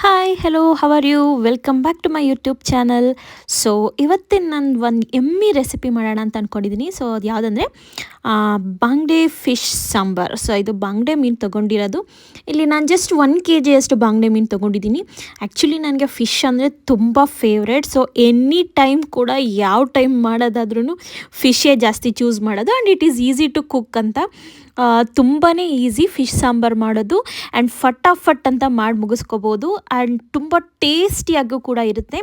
Hi hello are you welcome back to my YouTube channel so ಇವತ್ತಿನ ನಾನು ಒಂದು ಎಮ್ಮಿ ರೆಸಿಪಿ ಮಾಡೋಣ ಅಂತ ಅಂದ್ಕೊಂಡಿದ್ದೀನಿ ಸೊ ಅದು ಯಾವುದಂದರೆ ಬಾಂಗ್ಡೆ ಫಿಶ್ ಸಾಂಬಾರ್. ಸೊ ಇದು ಬಾಂಗ್ಡೆ ಮೀನು ತೊಗೊಂಡಿರೋದು. ಇಲ್ಲಿ ನಾನು ಜಸ್ಟ್ ಒನ್ ಕೆ ಜಿಯಷ್ಟು ಬಾಂಗ್ಡೆ ಮೀನು ತೊಗೊಂಡಿದ್ದೀನಿ ಆ್ಯಕ್ಚುಲಿ ನನಗೆ ಫಿಶ್ ಅಂದರೆ ತುಂಬ ಫೇವ್ರೆಟ್ ಸೊ ಎನಿ ಟೈಮ್ ಕೂಡ ಯಾವ ಟೈಮ್ ಮಾಡೋದಾದ್ರೂ ಫಿಶೇ ಜಾಸ್ತಿ ಚೂಸ್ ಮಾಡೋದು. And it is easy to cook ಅಂತ. ತುಂಬಾ ಈಸಿ ಫಿಶ್ ಸಾಂಬಾರು ಮಾಡೋದು. ಆ್ಯಂಡ್ ಫಟಾಫಟ್ ಅಂತ ಮಾಡಿ ಮುಗಿಸ್ಕೋಬೋದು. ಆ್ಯಂಡ್ ತುಂಬ ಟೇಸ್ಟಿಯಾಗೂ ಕೂಡ ಇರುತ್ತೆ.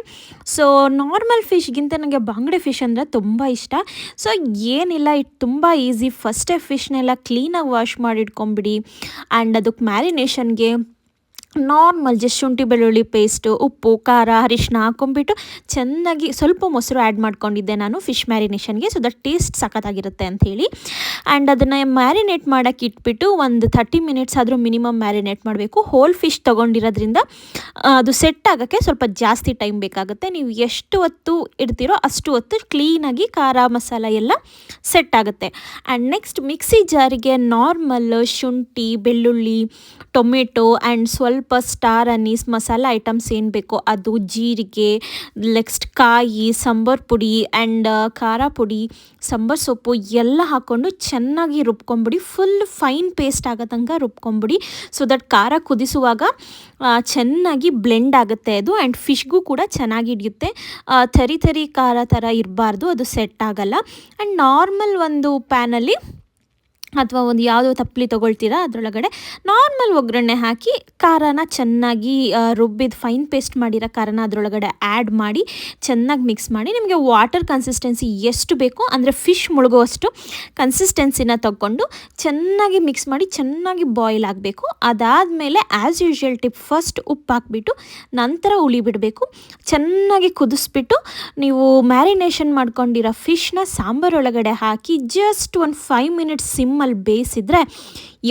ಸೊ ನಾರ್ಮಲ್ ಫಿಶ್ಗಿಂತ ನನಗೆ ಬಾಂಗ್ಡೆ ಫಿಶ್ ಅಂದರೆ ತುಂಬ ಇಷ್ಟ. ಸೊ ಏನಿಲ್ಲ ಇದು ತುಂಬ ಈಸಿ ಫಸ್ಟೇ ಫಿಶ್ನೆಲ್ಲ ಕ್ಲೀನಾಗಿ ವಾಶ್ ಮಾಡಿ ಇಟ್ಕೊಂಬಿಡಿ ಆ್ಯಂಡ್ ಅದಕ್ಕೆ ಮ್ಯಾರಿನೇಷನ್ಗೆ ನಾರ್ಮಲ್ ಜಸ್ಟ್ ಶುಂಠಿ, ಬೆಳ್ಳುಳ್ಳಿ ಪೇಸ್ಟು ಉಪ್ಪು, ಖಾರ ಅರಿಶಿನ ಹಾಕೊಂಬಿಟ್ಟು ಚೆನ್ನಾಗಿ ಸ್ವಲ್ಪ ಮೊಸರು ಆ್ಯಡ್ ಮಾಡ್ಕೊಂಡಿದ್ದೆ ನಾನು ಫಿಶ್ ಮ್ಯಾರಿನೇಷನ್ಗೆ ಸೊ ದಟ್ ಟೇಸ್ಟ್ ಸಖತ್ತಾಗಿರುತ್ತೆ ಅಂಥೇಳಿ ಆ್ಯಂಡ್ ಅದನ್ನು ಮ್ಯಾರಿನೇಟ್ ಮಾಡೋಕ್ಕೆ ಇಟ್ಬಿಟ್ಟು ಒಂದು ಥರ್ಟಿ ಮಿನಿಟ್ಸ್ ಆದರೂ ಮಿನಿಮಮ್ ಮ್ಯಾರಿನೇಟ್ ಮಾಡಬೇಕು. ಹೋಲ್ ಫಿಶ್ ತೊಗೊಂಡಿರೋದ್ರಿಂದ ಅದು ಸೆಟ್ ಆಗೋಕ್ಕೆ ಸ್ವಲ್ಪ ಜಾಸ್ತಿ ಟೈಮ್ ಬೇಕಾಗುತ್ತೆ. ನೀವು ಎಷ್ಟು ಹೊತ್ತು ಇಡ್ತೀರೋ ಅಷ್ಟು ಹೊತ್ತು ಕ್ಲೀನಾಗಿ ಖಾರ ಮಸಾಲ ಎಲ್ಲ ಸೆಟ್ ಆಗುತ್ತೆ. ಆ್ಯಂಡ್ ನೆಕ್ಸ್ಟ್ ಮಿಕ್ಸಿ ಜಾರಿಗೆ ನಾರ್ಮಲ್ ಶುಂಠಿ, ಬೆಳ್ಳುಳ್ಳಿ, ಟೊಮೆಟೊ ಆ್ಯಂಡ್ ಸ್ವಲ್ಪ ಸ್ಟಾರ್ ಅನ್ನೀಸ್ ಮಸಾಲ ಐಟಮ್ಸ್ ಏನು ಬೇಕೋ ಅದು, ಜೀರಿಗೆ ನೆಕ್ಸ್ಟ್ ಕಾಯಿ, ಸಾಂಬಾರ್ ಪುಡಿ ಆ್ಯಂಡ್ ಖಾರ ಪುಡಿ, ಸಾಂಬಾರ್ ಸೊಪ್ಪು ಎಲ್ಲ ಹಾಕ್ಕೊಂಡು ಚೆನ್ನಾಗಿ ರುಬ್ಕೊಂಬಿಡಿ ಫುಲ್ ಫೈನ್ ಪೇಸ್ಟ್ ಆಗೋ ತನಕ ರುಬ್ಕೊಂಬಿಡಿ. ಸೊ ದಟ್ ಖಾರ ಕುದಿಸುವಾಗ ಚೆನ್ನಾಗಿ ಬ್ಲೆಂಡ್ ಆಗುತ್ತೆ ಅದು ಆ್ಯಂಡ್ ಫಿಶ್ಗೂ ಕೂಡ ಚೆನ್ನಾಗಿ ಹಿಡಿಯುತ್ತೆ. ಥರಿ ಥರಿ ಖಾರ ಥರ ಇರಬಾರ್ದು, ಅದು ಸೆಟ್ ಆಗಲ್ಲ. ಆ್ಯಂಡ್ ನಾರ್ಮಲ್ ಒಂದು ಪ್ಯಾನಲ್ಲಿ ಅಥವಾ ಒಂದು ಯಾವುದೋ ತಪ್ಪಲಿ ತೊಗೊಳ್ತೀರಾ ಅದರೊಳಗಡೆ? ನಾರ್ಮಲ್ ಒಗ್ಗರಣೆ ಹಾಕಿ, ಖಾರನ ಚೆನ್ನಾಗಿ ರುಬ್ಬಿದ ಫೈನ್ ಪೇಸ್ಟ್ ಮಾಡಿರೋ ಖಾರನ ಅದರೊಳಗಡೆ ಆ್ಯಡ್ ಮಾಡಿ, ಚೆನ್ನಾಗಿ ಮಿಕ್ಸ್ ಮಾಡಿ, ನಿಮಗೆ ವಾಟರ್ ಕನ್ಸಿಸ್ಟೆನ್ಸಿ ಎಷ್ಟು ಬೇಕೋ, ಅಂದರೆ ಫಿಶ್ ಮುಳುಗುವಷ್ಟು ಕನ್ಸಿಸ್ಟೆನ್ಸಿನ ತಗೊಂಡು ಚೆನ್ನಾಗಿ ಮಿಕ್ಸ್ ಮಾಡಿ, ಚೆನ್ನಾಗಿ ಬಾಯ್ಲ್ ಆಗಬೇಕು. ಅದಾದಮೇಲೆ ಆ್ಯಸ್ ಯೂಶ್ವಲ್ ಟಿಪ್ ಫಸ್ಟ್ ಉಪ್ಪು ಹಾಕ್ಬಿಟ್ಟು, ನಂತರ ಉಳಿ ಬಿಡಬೇಕು. ಚೆನ್ನಾಗಿ ಕುದಿಸ್ಬಿಟ್ಟು, ನೀವು ಮ್ಯಾರಿನೇಷನ್ ಮಾಡ್ಕೊಂಡಿರೋ ಫಿಶ್ನ ಸಾಂಬಾರೊಳಗಡೆ ಹಾಕಿ ಜಸ್ಟ್ ಒಂದು ಫೈವ್ ಮಿನಿಟ್ಸ್ ಸಿಮ್ಮಲ್ಲಿ ಬೇಯಿಸಿದರೆ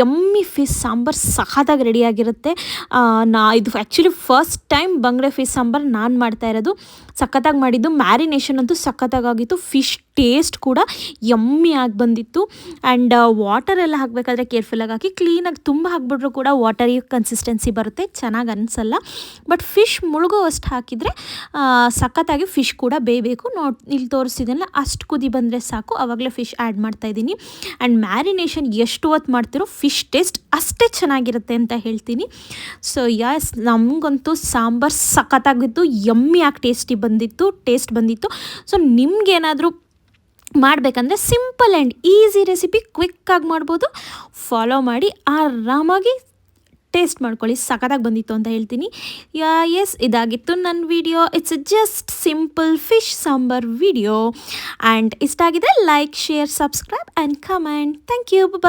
ಎಮ್ಮಿ ಫಿಶ್ ಸಾಂಬಾರು ಸಖತ್ತಾಗಿ ರೆಡಿಯಾಗಿರುತ್ತೆ ನಾ, ಇದು ಆ್ಯಕ್ಚುಲಿ ಫಸ್ಟ್ ಟೈಮ್ ಬಂಗಡೆ ಫಿಶ್ ಸಾಂಬಾರು ನಾನು ಮಾಡ್ತಾ ಇರೋದು. ಸಖತ್ತಾಗಿ ಮಾಡಿದ್ದು. ಮ್ಯಾರಿನೇಷನ್ ಅಂತೂ ಸಖತ್ತಾಗಿತ್ತು ಫಿಶ್ ಟೇಸ್ಟ್ ಕೂಡ ಎಮ್ಮಿ ಆಗಿ ಬಂದಿತ್ತು. ಆ್ಯಂಡ್ ವಾಟರ್ ಎಲ್ಲ ಹಾಕಬೇಕಾದ್ರೆ ಕೇರ್ಫುಲ್ಲಾಗಿ ಹಾಕಿ. ಕ್ಲೀನಾಗಿ ತುಂಬ ಹಾಕ್ಬಿಟ್ರು ಕೂಡ ವಾಟರಿ ಕನ್ಸಿಸ್ಟೆನ್ಸಿ ಬರುತ್ತೆ. ಚೆನ್ನಾಗಿ ಅನಿಸಲ್ಲ. ಬಟ್ ಫಿಶ್ ಮುಳುಗೋವಷ್ಟು ಹಾಕಿದರೆ ಸಖತ್ತಾಗಿ ಫಿಶ್ ಕೂಡ ಬೇಯಬೇಕು. ನೋಡಿ, ಇಲ್ಲಿ ತೋರಿಸಿದ್ದೆಲ್ಲ ಅಷ್ಟು ಕುದಿ ಬಂದರೆ ಸಾಕು. ಆವಾಗಲೇ ಫಿಶ್ ಆ್ಯಡ್ ಮಾಡ್ತಾಯಿದ್ದೀನಿ ಆ್ಯಂಡ್ ಮ್ಯಾರಿನೇಷನ್ ಎಷ್ಟು ಹೊತ್ತು ಮಾಡ್ತಿರೋ ಫಿಶ್ ಟೇಸ್ಟ್ ಅಷ್ಟೇ ಚೆನ್ನಾಗಿರುತ್ತೆ ಅಂತ ಹೇಳ್ತೀನಿ. ಸೊ ಯಸ್ ನಮಗಂತೂ ಸಾಂಬಾರು ಸಖತ್ತಾಗಿತ್ತು ಯಮ್ಮಿ ಆಗಿ ಟೇಸ್ಟಿ ಬಂದಿತ್ತು ಟೇಸ್ಟ್ ಬಂದಿತ್ತು. ಸೊ ನಿಮಗೇನಾದರೂ ಮಾಡಬೇಕಂದ್ರೆ ಸಿಂಪಲ್ ಆ್ಯಂಡ್ ಈಸಿ ರೆಸಿಪಿ ಕ್ವಿಕ್ಕಾಗಿ ಮಾಡ್ಬೋದು. ಫಾಲೋ ಮಾಡಿ, ಆರಾಮಾಗಿ ಟೇಸ್ಟ್ ಮಾಡ್ಕೊಳ್ಳಿ, ಸಖತ್ತಾಗಿ ಬಂದಿತ್ತು ಅಂತ ಹೇಳ್ತೀನಿ. ಎಸ್ ಇದಾಗಿತ್ತು ನನ್ನ video it's just simple fish sambar video and ಇಷ್ಟ ಆಗಿದೆ like share subscribe and comment thank you bye